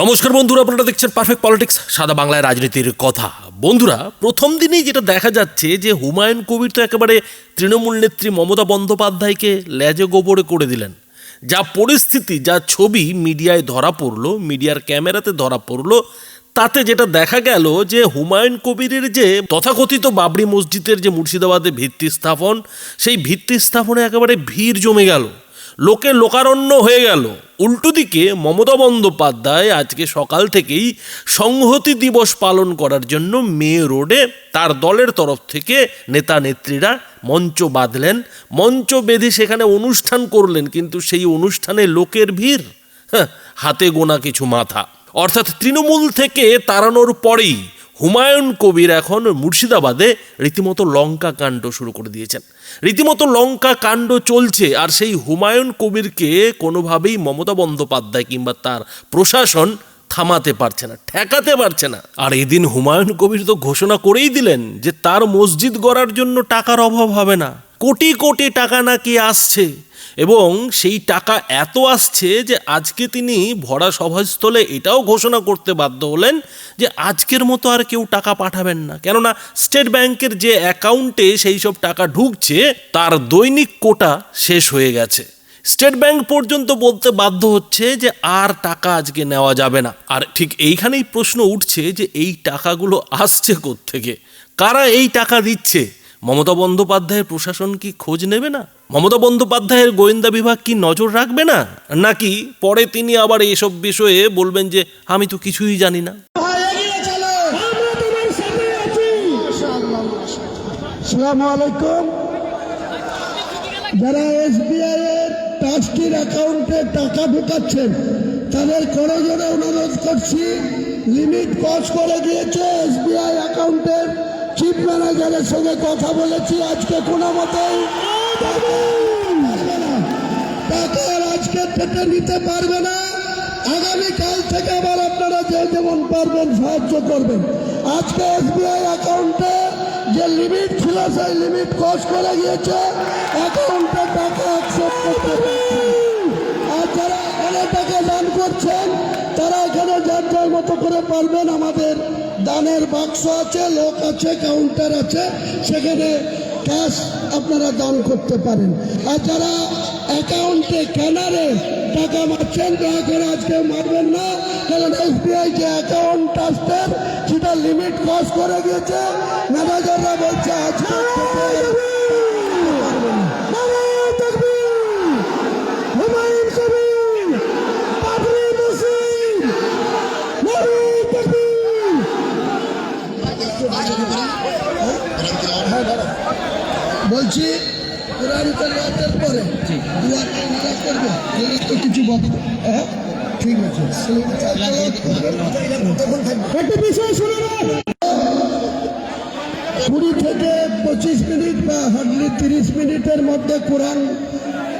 নমস্কার বন্ধুরা, আপনারা দেখছেন পারফেক্ট পলিটিক্স সাদা বাংলায় রাজনীতির কথা। বন্ধুরা, প্রথম দিনেই যেটা দেখা যাচ্ছে যে হুমায়ুন কবির তো একেবারে তৃণমূল নেত্রী মমতা বন্দ্যোপাধ্যায়কে লেজে গোবরে করে দিলেন। যা পরিস্থিতি, যা ছবি মিডিয়ায় ধরা পড়ল, মিডিয়ার ক্যামেরাতে ধরা পড়ল, তাতে যেটা দেখা গেল যে হুমায়ুন কবিরের যে তথাকথিত বাবরি মসজিদের যে মুর্শিদাবাদে ভিত্তি স্থাপন, সেই ভিত্তি স্থাপনে একেবারে ভিড় জমে গেল। লোকে লোকারণ্য হয়ে গেল। উল্টো দিকে মমতা বন্দ্যোপাধ্যায় আজকে সকাল থেকেই সংহতি দিবস পালন করার জন্য মে রোডে তার দলের তরফ থেকে নেতা নেত্রীরা মঞ্চ বাঁধলেন। মঞ্চ বেঁধে সেখানে অনুষ্ঠান করলেন, কিন্তু সেই অনুষ্ঠানে লোকের ভিড়, হাতে গোনা কিছু মাথা। অর্থাৎ তৃণমূল থেকে তাড়ানোর পরেই হুমায়ুন কবির এখন মুর্শিদাবাদে রীতিমতো লঙ্কা কাণ্ড শুরু করে দিয়েছেন। রীতিমতো লঙ্কা কাণ্ড চলছে আর সেই হুমায়ুন কবিরকে কোনোভাবেই মমতা বন্দ্যোপাধ্যায় কিংবা তার প্রশাসন থামাতে পারছে না, ঠেকাতে পারছে না। আর এদিন হুমায়ুন কবির তো ঘোষণা করেই দিলেন যে তার মসজিদ গড়ার জন্য টাকার অভাব হবে না। কোটি কোটি টাকা নাকি আসছে। এবং সেই টাকা এত আসছে যে আজকে তিনি ভরা সভাস্থলে এটাও ঘোষণা করতে বাধ্য হলেন যে আজকের মতো আর কেউ টাকা পাঠাবেন না। কেননা স্টেট ব্যাংকের যে অ্যাকাউন্টে সেই সব টাকা ঢুকছে, তার দৈনিক কোটা শেষ হয়ে গেছে। স্টেট ব্যাংক পর্যন্ত বলতে বাধ্য হচ্ছে যে আর টাকা আজকে নেওয়া যাবে না। আর ঠিক এইখানেই প্রশ্ন উঠছে যে এই টাকাগুলো আসছে থেকে কারা এই টাকা দিচ্ছে? মমতা বন্দ্যোপাধ্যায়ের প্রশাসন কি খোঁজ নেবে না? মমতা বন্দ্যোপাধ্যায়ের গোয়েন্দা বিভাগ কি নজর রাখবে না? নাকি পরে তিনি আবার এসব বিষয়ে বলবেন যে, আমি তো কিছুই জানি না আলাইকুম। যারা এসবিআই এর ট্রাস্টির অ্যাকাউন্টে টাকা ঢুকাচ্ছেন, তাদের করজোরে অনুরোধ করছি, লিমিট ক্রস করে গিয়েছে এসবিআই অ্যাকাউন্টের চিফ ম্যানেজারের সঙ্গে কথা বলেছি আজকে কোনো মতেই। টাকা আজকে পেটে নিতে পারবে না আগামীকাল থেকে আবার আপনারা যে যেমন পারবেন সাহায্য করবেন আজকে এসবিআই অ্যাকাউন্টে যে লিমিট ছিল সেই লিমিট ক্রস করে গিয়েছে টাকা অ্যাকসেপ্ট করতে আর যারা এখানে টাকা দান করছেন তারা এখানে মতো করে পারবেন আমাদের দানের বাক্স আছে লোক আছে কাউন্টার আছে সেখানে ক্যাশ আপনারা দান করতে পারেন। আর যারা অ্যাকাউন্টে ক্যানারে টাকা মারছেন, দয়া করে আজকে মারবেন না। কারণ এসবিআই যে অ্যাকাউন্ট ট্রাস্টের সেটা লিমিট ক্রস করে গিয়েছে। ম্যানেজাররা বলছে, আজকে থেকে পারবেন না। হুমায়ুন কবির বাবরি মসজিদ নারে তাকবীর হ্যাঁ, দাঁড়াও। বলছি কোরআন তেলাওয়াতের পরে করবে। তো কিছু বক্তব্য হ্যাঁ? ঠিক আছে। একটা বিষয় শুনে কুড়ি থেকে পঁচিশ মিনিট বা হার্ডলি তিরিশ মিনিটের মধ্যে কোরআন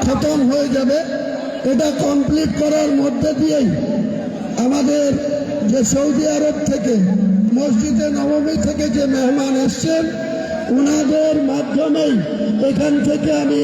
খতম হয়ে যাবে। এটা কমপ্লিট করার মধ্যে দিয়েই আমাদের যে সৌদি আরব থেকে মসজিদে নবমী থেকে যে মেহমান এসছেন ওনাদের মাধ্যমেই এখান থেকে আমি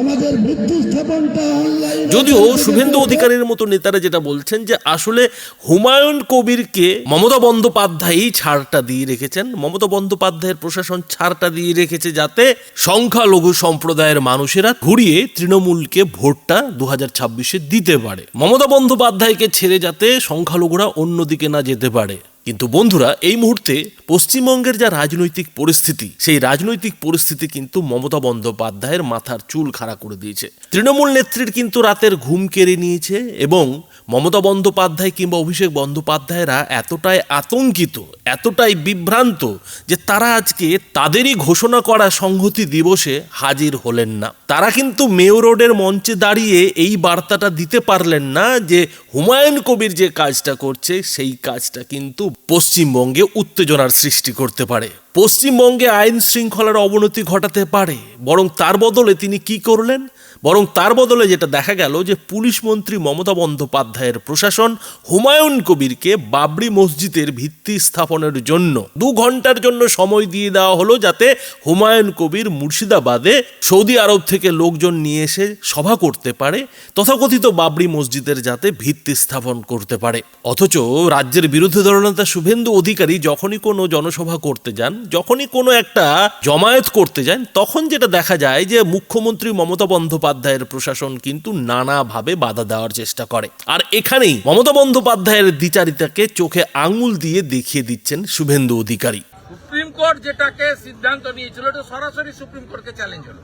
আমাদের ভিত্তি স্থাপনটা অনলাইন যদিও শুভেন্দু অধিকারীর মতো নেতারা যেটা বলছেন যে আসলে হুমায়ুন কবিরকে মমতা বন্দ্যোপাধ্যায়ই ছাড়টা দিয়ে রেখেছেন। মমতা বন্দ্যোপাধ্যায়ের প্রশাসন ছাড়টা দিয়ে রেখেছে যাতে সংখ্যালঘু সম্প্রদায়ের মানুষেরা ঘুরিয়ে তৃণমূলকে ভোটটা দু হাজার ছাব্বিশে দিতে পারে। মমতা বন্দ্যোপাধ্যায়কে ছেড়ে যাতে সংখ্যালঘুরা অন্যদিকে না যেতে পারে। কিন্তু বন্ধুরা, এই মুহূর্তে পশ্চিমবঙ্গের যা রাজনৈতিক পরিস্থিতি, সেই রাজনৈতিক পরিস্থিতি কিন্তু মমতা বন্দ্যোপাধ্যায়ের মাথার চুল খাড়া করে দিয়েছে। তৃণমূল নেত্রীর কিন্তু রাতের ঘুম কেড়ে নিয়েছে এবং মমতা বন্দ্যোপাধ্যায় কিংবা অভিষেক বন্দ্যোপাধ্যায়রা এতটাই আতঙ্কিত, এতটাই বিভ্রান্ত যে তারা আজকে তাদেরই ঘোষণা করা সংহতি দিবসে হাজির হলেন না। তারা কিন্তু মেয়র রোডের মঞ্চে দাঁড়িয়ে এই বার্তাটা দিতে পারলেন না যে হুমায়ুন কবির যে কাজটা করছে, সেই কাজটা কিন্তু পশ্চিমবঙ্গে উত্তেজনার সৃষ্টি করতে পারে। পশ্চিমবঙ্গে আইন শৃঙ্খলার অবনতি ঘটাতে পারে। বরং তার বদলে তিনি কি করলেন? বরং তার বদলে যেটা দেখা গেল যে পুলিশ মন্ত্রী মমতা বন্দ্যোপাধ্যায়ের প্রশাসন হুমায়ুন কবিরকে বাবরি মসজিদের ভিত্তি স্থাপনের জন্য দু ঘণ্টার জন্য সময় দিয়ে দেওয়া হলো যাতে হুমায়ুন কবির মুর্শিদাবাদে সৌদি আরব থেকে লোকজন নিয়ে এসে সভা করতে পারে, তথাকথিত বাবরি মসজিদের যাতে ভিত্তি স্থাপন করতে পারে। অথচ রাজ্যের বিরোধী দলনেতা শুভেন্দু অধিকারী যখনই কোনো জনসভা করতে যান, যখনই কোনো একটা জমায়েত করতে যান, তখন যেটা দেখা যায় যে মুখ্যমন্ত্রী মমতা বন্দ্যোপাধ্যায়ের প্রশাসন কিন্তু নানাভাবে বাধা দেওয়ার চেষ্টা করে। আর এখানেই মমতা বন্দ্যোপাধ্যায়ের দ্বিচারিতাকে চোখে আঙুল দিয়ে দেখিয়ে দিচ্ছেন শুভেন্দু অধিকারী। সুপ্রিম কোর্ট যেটাকে সিদ্ধান্ত নিয়েছিল, এটা সরাসরি সুপ্রিম কোর্টকে চ্যালেঞ্জ হলো।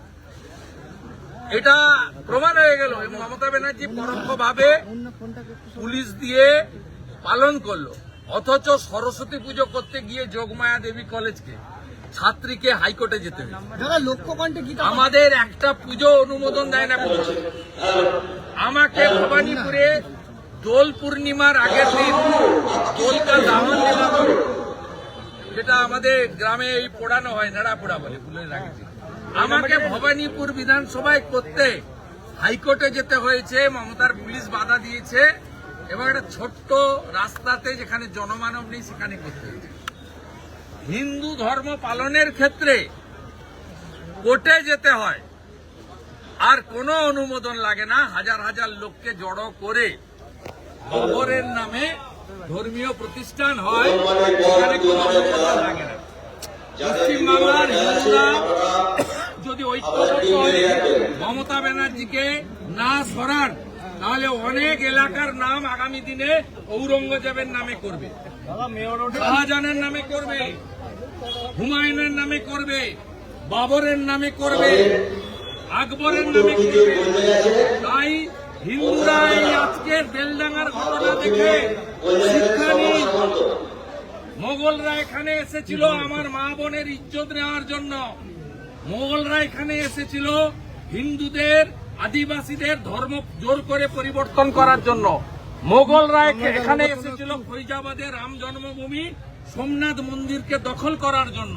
এটা প্রমাণ হয়ে গেল মমতা ব্যানার্জি পরোক্ষভাবে পুলিশ দিয়ে পালন করল। অথচ সরস্বতী পুজো করতে গিয়ে যোগমায়া দেবী কলেজকে ছাত্রীকে হাইকোর্টে যেতে লক্ষ্য আমাদের একটা পুজো অনুমোদন দেয় না আমাকে ভবানীপুরে দোল পূর্ণিমার আগের দিন যেটা আমাদের গ্রামে এই পোড়ানো হয় নাড়া পোড়া বলে ফুলের দিন। আমাকে ভবানীপুর বিধানসভায় করতে হাইকোর্টে যেতে হয়েছে মমতার পুলিশ বাধা দিয়েছে। এবং একটা ছোট্ট রাস্তাতে যেখানে জনমানব নেই সেখানে করতে হয়েছে। হিন্দু ধর্ম পালনের ক্ষেত্রে কোর্টে যেতে হয়। আর কোনো অনুমোদন লাগে না। হাজার হাজার লোককে জড়ো করে খবরের নামে ধর্মীয় প্রতিষ্ঠান হয়। সেখানে কোনো অনুমোদন লাগে না। পশ্চিমবাংলার হিন্দুরা যদি ঐক্যবদ্ধ হয়ে, মমতা ব্যানার্জিকে না সরান, তাহলে অনেক এলাকার নাম আগামী দিনে ঔরঙ্গজেবের নামে করবে। শাহজাহানের নামে করবে, হুমায়ুনের নামে করবে, বাবরের নামে করবে, আকবরের নামে করবে। তাই হিন্দুরা এই আজকের বেলডাঙ্গার ঘটনা দেখে মোগলরা এখানে এসেছিল আমার মা বোনের ইজ্জত নেওয়ার জন্য। মোগলরা এখানে এসেছিল হিন্দুদের, আদিবাসীদের ধর্ম জোর করে পরিবর্তন করার জন্য। মোগলরা এখ- এখানে এসেছিল ফৈজাবাদের রাম জন্মভূমি সোমনাথ মন্দিরকে দখল করার জন্য।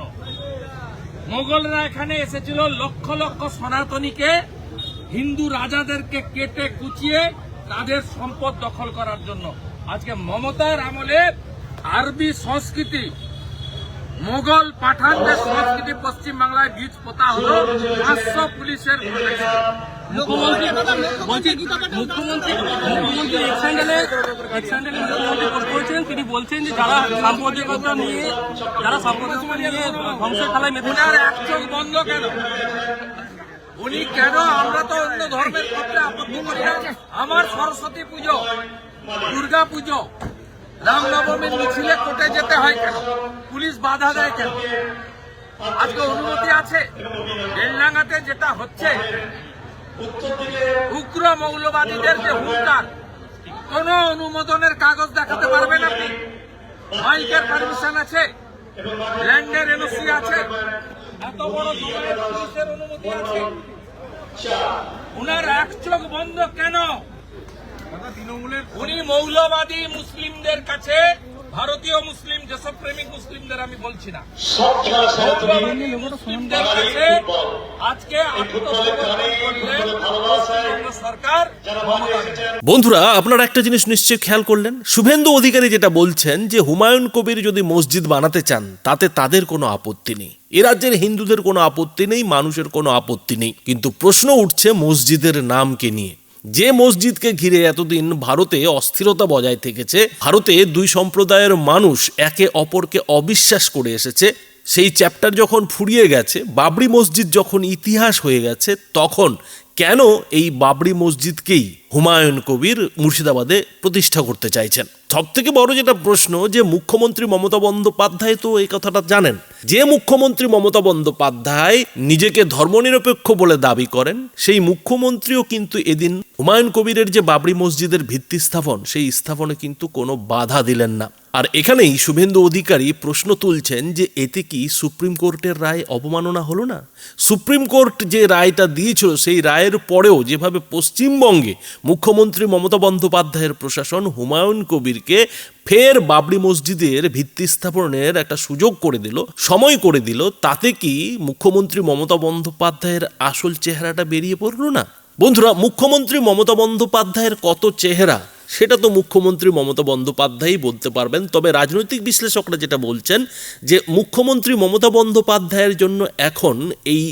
মোগলরা এখানে এসেছিল লক্ষ লক্ষ সনাতনীকে হিন্দু রাজাদেরকে কেটে কুচিয়ে তাদের সম্পদ দখল করার জন্য। আজকে মমতার আমলে আরবি সংস্কৃতি মোগল পাঠানদের সংস্কৃতি পশ্চিমবাংলায় বীজ পোতা হলো পাঁচশো পুলিশের মুখ্যমন্ত্রী মুখ্যমন্ত্রী মুখ্যমন্ত্রী এক স্যান্ডেলে এক স্যান্ডেলে মুখ্যমন্ত্রী পোস্ট করেছেন তিনি বলছেন যে যারা সাম্প্রদায়িকতা নিয়ে যারা সাম্প্রদায়িকতা নিয়ে ধ্বংসের খেলায় মেতে এক চোখ বন্ধ কেন? উনি কেন আমরা তো অন্য ধর্মের পক্ষে আপত্তি করি না? আমার সরস্বতী পুজো দুর্গা পুজো রামনবমীর মিছিলে কোর্টে যেতে হয় কেন? পুলিশ বাধা দেয় কেন? আজকে অনুমতি আছে? বেলডাঙ্গাতে যেটা হচ্ছে, উগ্র মৌলবাদীদের যে হুঙ্কার, কোন অনুমোদনের কাগজ দেখাতে পারবেন আপনি? মাইকের পারমিশন আছে? ল্যান্ডের এনওসি আছে? এত বড় পুলিশের অনুমতি আছে? উনার এক চোখ বন্ধ কেন? উনি মৌলবাদী মুসলিমদের কাছে ভারতীয় মুসলিম দেশপ্রেমিক মুসলিমদের আমি বলছি না। মুসলিমদের কাছে আজকে সরকার বন্ধুরা আপনারা একটা জিনিস নিশ্চয়ই খেয়াল করলেন? শুভেন্দু অধিকারী যেটা বলছেন যে হুমায়ুন কবির যদি মসজিদ বানাতে চান তাতে তাদের কোনো আপত্তি নেই। এ রাজ্যের হিন্দুদের কোনো আপত্তি নেই মানুষের কোনো আপত্তি নেই। কিন্তু প্রশ্ন উঠছে মসজিদের নামকে নিয়ে। যে মসজিদকে ঘিরে এতদিন ভারতে অস্থিরতা বজায় থেকেছে, ভারতে দুই সম্প্রদায়ের মানুষ একে অপরকে অবিশ্বাস করে এসেছে। সেই চ্যাপ্টার যখন ফুরিয়ে গেছে, বাবরি মসজিদ যখন ইতিহাস হয়ে গেছে, তখন কেন এই বাবরি মসজিদকেই হুমায়ুন কবির মুর্শিদাবাদে প্রতিষ্ঠা করতে চাইছেন? সব থেকে বড় যেটা প্রশ্ন, যে মুখ্যমন্ত্রী মমতা বন্দ্যোপাধ্যায় তো এই কথাটা জানেন। যে মুখ্যমন্ত্রী মমতা বন্দ্যোপাধ্যায় নিজেকে ধর্মনিরপেক্ষ বলে দাবি করেন, সেই মুখ্যমন্ত্রীও কিন্তু এদিন হুমায়ুন কবিরের যে বাবরি মসজিদের ভিত্তি স্থাপন, সেই স্থাপনে কিন্তু কোনো বাধা দিলেন না। আর এখানেই শুভেন্দু অধিকারী প্রশ্ন তুলছেন যে এতে কি সুপ্রিম কোর্টের রায় অবমাননা হলো না? সুপ্রিম কোর্ট যে রায়টা দিয়েছিল, সেই রায়ের পরেও যেভাবে পশ্চিমবঙ্গে মুখ্যমন্ত্রী মমতা বন্দ্যোপাধ্যায়ের প্রশাসন হুমায়ুন কবিরকে ফের বাবরি মসজিদের ভিত্তি স্থাপনের একটা সুযোগ করে দিল, সময় করে দিল, তাতে কি মুখ্যমন্ত্রী মমতা বন্দ্যোপাধ্যায়ের আসল চেহারাটা বেরিয়ে পড়ল না? বন্ধুরা, মুখ্যমন্ত্রী মমতা বন্দ্যোপাধ্যায়ের কত চেহারা সেটা তো মুখ্যমন্ত্রী মমতা বন্দ্যোপাধ্যায়ই বলতে পারবেন। তবে রাজনৈতিক বিশ্লেষকরা যেটা বলছেন যে মুখ্যমন্ত্রী মমতা বন্দ্যোপাধ্যায়ের জন্য এখন এই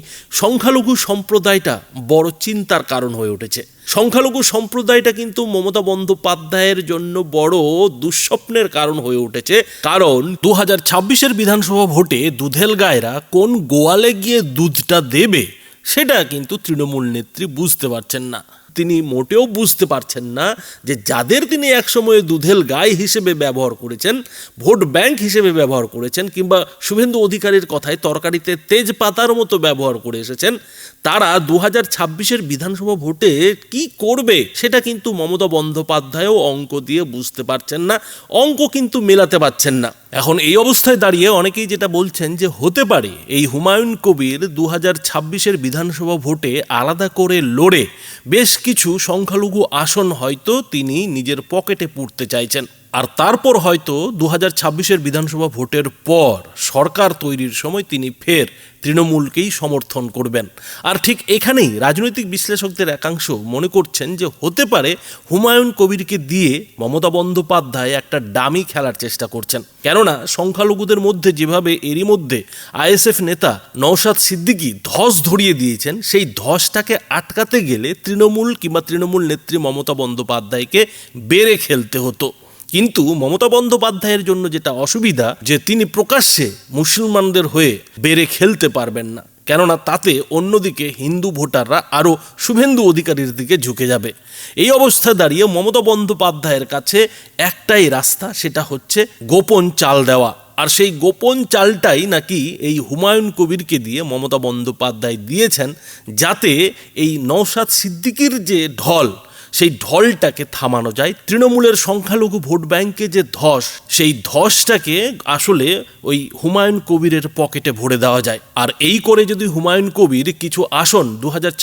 সংখ্যালঘু সম্প্রদায়টা বড় চিন্তার কারণ হয়ে উঠেছে। সংখ্যালঘু সম্প্রদায়টা কিন্তু মমতা বন্দ্যোপাধ্যায়ের জন্য বড় দুঃস্বপ্নের কারণ হয়ে উঠেছে। কারণ দু হাজার ছাব্বিশের বিধানসভা ভোটে দুধেল গায়রা কোন গোয়ালে গিয়ে দুধটা দেবে, সেটা কিন্তু তৃণমূল নেত্রী বুঝতে পারছেন না। তিনি মোটেও বুঝতে পারছেন না যে যাদের তিনি একসময়ে দুধেল গায়ে হিসেবে ব্যবহার করেছেন, ভোট ব্যাংক হিসেবে ব্যবহার করেছেন, কিংবা শুভেন্দু অধিকারীর কথায় তরকারিতে তেজপাতার মতো ব্যবহার করে এসেছেন, তারা দু হাজার ছাব্বিশের বিধানসভা ভোটে কি করবে সেটা কিন্তু মমতা বন্দ্যোপাধ্যায়ও অঙ্ক দিয়ে বুঝতে পারছেন না, অঙ্ক কিন্তু মেলাতে পারছেন না। এখন এই অবস্থায় দাঁড়িয়ে অনেকেই যেটা বলছেন যে হতে পারে, এই হুমায়ুন কবির দু হাজার ছাব্বিশের বিধানসভা ভোটে আলাদা করে লড়ে, বেশ কিছু সংখ্যালঘু আসন হয়তো তিনি নিজের পকেটে পুড়তে চাইছেন। আর তারপর হয়তো দু হাজার ছাব্বিশের বিধানসভা ভোটের পর সরকার তৈরির সময় তিনি ফের তৃণমূলকেই সমর্থন করবেন। আর ঠিক এখানেই রাজনৈতিক বিশ্লেষকদের একাংশ মনে করছেন যে হতে পারে হুমায়ুন কবিরকে দিয়ে মমতা বন্দ্যোপাধ্যায় একটা ডামি খেলার চেষ্টা করছেন। কেননা সংখ্যালঘুদের মধ্যে যেভাবে এরই মধ্যে আইএসএফ নেতা নওশাদ সিদ্দিকী ধস ধরিয়ে দিয়েছেন, সেই ধসটাকে আটকাতে গেলে তৃণমূল কিংবা তৃণমূল নেত্রী মমতা বন্দ্যোপাধ্যায়কে বেড়ে খেলতে হতো। কিন্তু মমতা বন্দ্যোপাধ্যায়ের জন্য যেটা অসুবিধা, যে তিনি প্রকাশ্যে মুসলমানদের হয়ে বেড়ে খেলতে পারবেন না। কেননা তাতে অন্যদিকে হিন্দু ভোটাররা আরও শুভেন্দু অধিকারীর দিকে ঝুঁকে যাবে। এই অবস্থায় দাঁড়িয়ে মমতা বন্দ্যোপাধ্যায়ের কাছে একটাই রাস্তা, সেটা হচ্ছে গোপন চাল দেওয়া। আর সেই গোপন চালটাই নাকি এই হুমায়ুন কবিরকে দিয়ে মমতা বন্দ্যোপাধ্যায় দিয়েছেন, যাতে এই নৌসাদ সিদ্দিকির যে ঢল সেই ঢলটাকে থামানো যায়। তৃণমূলের সংখ্যালঘু ভোট ব্যাংকে যে ধস, সেই ধসটাকে আসলে ওই হুমায়ুন কবিরের পকেটে ভরে দেওয়া যায়। আর এই করে যদি হুমায়ুন কবির কিছু আসন দু হাজার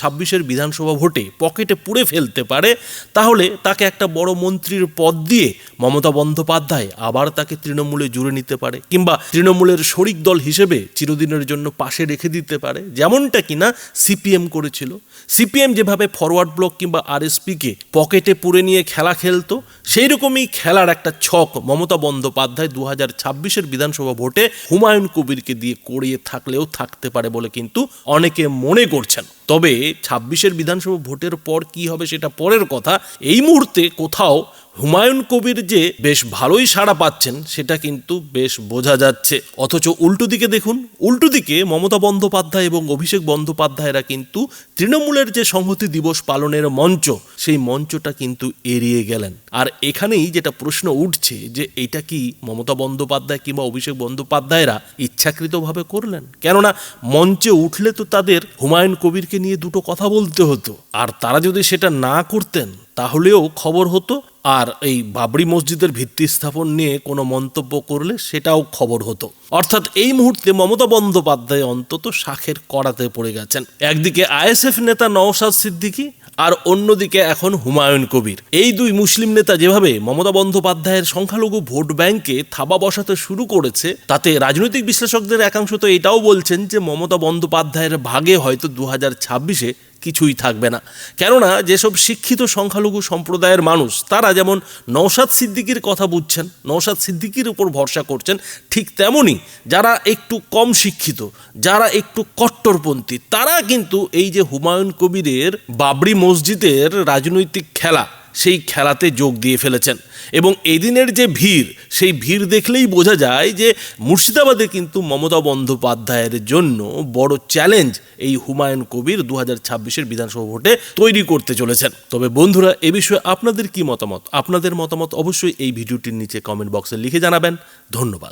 বিধানসভা ভোটে পকেটে পুড়ে ফেলতে পারে, তাহলে তাকে একটা বড় মন্ত্রীর পদ দিয়ে মমতা বন্দ্যোপাধ্যায় আবার তাকে তৃণমূলে জুড়ে নিতে পারে, কিংবা তৃণমূলের শরিক দল হিসেবে চিরদিনের জন্য পাশে রেখে দিতে পারে, যেমনটা কিনা সিপিএম করেছিল। সিপিএম যেভাবে ফরওয়ার্ড ব্লক কিংবা আরএসপিকে পকেটে পুরে নিয়ে খেলা খেলতো সেই রকমই খেলার একটা ছক মমতা বন্দ্যোপাধ্যায় দু হাজার ছাব্বিশের বিধানসভা ভোটে হুমায়ুন কবিরকে দিয়ে করিয়ে থাকলেও থাকতে পারে বলে কিন্তু অনেকে মনে করছেন। তবে ছাব্বিশের বিধানসভা ভোটের পর কি হবে সেটা পরের কথা। এই মুহূর্তে কোথাও হুমায়ুন কবির যে বেশ ভালোই সাড়া পাচ্ছেন, সেটা কিন্তু বেশ বোঝা যাচ্ছে। অথচ উল্টো দিকে দেখুন, উল্টো দিকে মমতা বন্দ্যোপাধ্যায় এবং অভিষেক বন্দ্যোপাধ্যায়রা কিন্তু তৃণমূলের যে সংহতি দিবস পালনের মঞ্চ, সেই মঞ্চটা কিন্তু এড়িয়ে গেলেন। আর এখানেই যেটা প্রশ্ন উঠছে যে এটা কি মমতা বন্দ্যোপাধ্যায় কিংবা অভিষেক বন্দ্যোপাধ্যায়রা ইচ্ছাকৃতভাবে করলেন? কেননা মঞ্চে উঠলে তো তাদের হুমায়ুন কবিরকে নিয়ে দুটো কথা বলতে হতো। আর তারা যদি সেটা না করতেন, তাহলেও খবর হতো আর এই বাবরি মসজিদের ভিত্তি স্থাপন নিয়ে কোনো মন্তব্য করলে সেটাও খবর হতো। অর্থাৎ এই মুহূর্তে মমতা বন্দ্যোপাধ্যায় অন্তত শাখের কড়াতে পড়ে গেছেন। একদিকে আইএসএফ নেতা নওশাদ সিদ্দিকী আর অন্যদিকে এখন হুমায়ুন কবির। এই দুই মুসলিম নেতা যেভাবে মমতা বন্দ্যোপাধ্যায়ের সংখ্যালঘু ভোট ব্যাংকে থাবা বসাতে শুরু করেছে, তাতে রাজনৈতিক বিশ্লেষকদের একাংশ তো এটাও বলছেন যে মমতা বন্দ্যোপাধ্যায়ের ভাগে হয়তো দু হাজার ছাব্বিশে কিছুই থাকবে না। কেননা যেসব শিক্ষিত সংখ্যালঘু সম্প্রদায়ের মানুষ, তারা যেমন নৌসাদ সিদ্দিকির কথা বুঝছেন নৌসাদ সিদ্দিকির উপর ভরসা করছেন, ঠিক তেমনই যারা একটু কম শিক্ষিত, যারা একটু কট্টরপন্থী, তারা কিন্তু এই যে হুমায়ুন কবিরের বাবরি মসজিদের রাজনৈতিক খেলা সেই খেলাতে যোগ দিয়ে ফেলেছেন। এবং এদিনের যে ভিড়, সেই ভিড় দেখলেই বোঝা যায় যে মুর্শিদাবাদে কিন্তু মমতা বন্দ্যোপাধ্যায়ের জন্য বড় চ্যালেঞ্জ এই হুমায়ুন কবির দু হাজার বিধানসভা ভোটে তৈরি করতে চলেছেন। তবে বন্ধুরা, এ বিষয়ে আপনাদের কি মতামত? আপনাদের মতামত অবশ্যই এই ভিডিওটির নিচে কমেন্ট বক্সে লিখে জানাবেন। ধন্যবাদ।